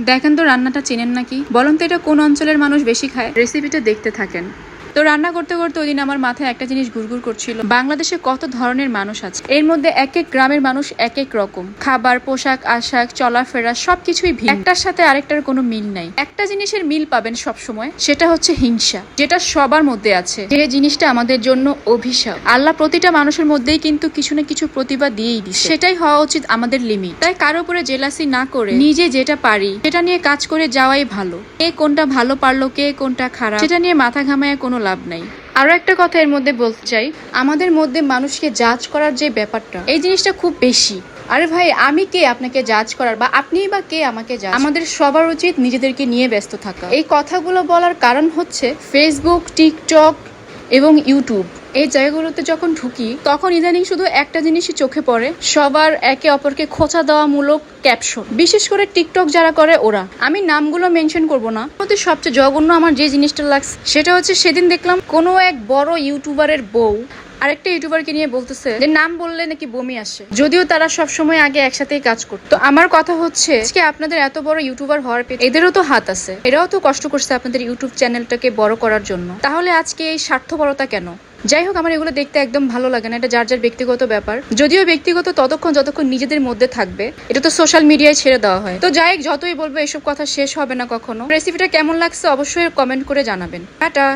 দেখেন তো রান্নাটা চেনেন নাকি? বলুন তো এটা কোন অঞ্চলের মানুষ বেশি খায়? রেসিপিটা দেখতে থাকেন। তো রান্না করতে করতে ওই দিন আমার মাথায় একটা জিনিস ঘুরঘুর করছিল। বাংলাদেশে কত ধরনের মানুষ আছে? এর মধ্যে এক এক গ্রামের মানুষ এক এক রকম। খাবার, পোশাক, আশাক, চলাফেরা, সবকিছুই ভিন্ন। একটার সাথে আরেকটার কোনো মিল নাই। একটা জিনিসের মিল পাবেন সব সময় সেটা হচ্ছে হিংসা, যেটা সবার মধ্যে আছে। যে জিনিসটা আমাদের জন্য অভিশাপ। আল্লাহ প্রতিটা মানুষের মধ্যেই কিন্তু কিছু না কিছু প্রতিভা দিয়েই দিচ্ছে সেটাই হওয়া উচিত আমাদের লিমিট তাই কারও উপরে জেলাসি না করে নিজে যেটা পারি, সেটা নিয়ে কাজ করে যাওয়াই ভালো। কে কোনটা ভালো পারল, কে কোনটা খারাপ, সেটা নিয়ে মাথা ঘামায় কোনো লাভ নাই। আরও একটা কথা এর মধ্যে বলতে চাই, আমাদের মধ্যে মানুষকে জাজ করার যে ব্যাপারটা, এই জিনিসটা খুব বেশি। আরে ভাই, আমি কে আপনাকে জাজ করার বা আপনিই বা কে আমাকে জাজ আমাদের সবার উচিত নিজেদেরকে নিয়ে ব্যস্ত থাকা। এই কথাগুলো বলার কারণ হচ্ছে ফেসবুক টিকটক এবং ইউটিউব এই জায়গাগুলোতে যখন ঢুকি, তখন ইদানিং শুধু একটা জিনিসই চোখে পড়ে, সবার একে অপরকে খোঁচা দেওয়া মূলক ক্যাপশন বিশেষ করে টিকটক যারা করে, ওরা। আমি নামগুলো মেনশন করব না। মধ্যে সবচেয়ে জঘন্য আমার যে জিনিসটা লাগছে, সেটা হচ্ছে সেদিন দেখলাম কোনো এক বড় ইউটিউবারের বউ আরেকটা ইউটিউবারকে নিয়ে বলতেছে যে, নাম বললে নাকি বমি আসে? যদিও তারা সব সময় আগে একসাথেই কাজ করতো। তো আমার কথা হচ্ছে, আজকে আপনাদের এত বড় ইউটিউবার হওয়ার পেছনে এদেরও তো হাত আছে। এরাও তো কষ্ট করছে আপনাদের ইউটিউব চ্যানেলটাকে বড় করার জন্য। তাহলে আজকে এই স্বার্থপরতা কেন? যাই হোক, আমার এগুলো দেখতে একদম ভালো লাগে না। এটা যার যার ব্যক্তিগত ব্যাপার। যদিও ব্যক্তিগত ততক্ষণ যতক্ষণ নিজেদের মধ্যে থাকবে, এটা তো সোশ্যাল মিডিয়ায় ছেড়ে দেওয়া হয়। তো যাই যতই বলব, এসব কথা শেষ হবে না কখনো। রেসিপিটা কেমন লাগছে অবশ্যই কমেন্ট করে জানাবেন। টাটা!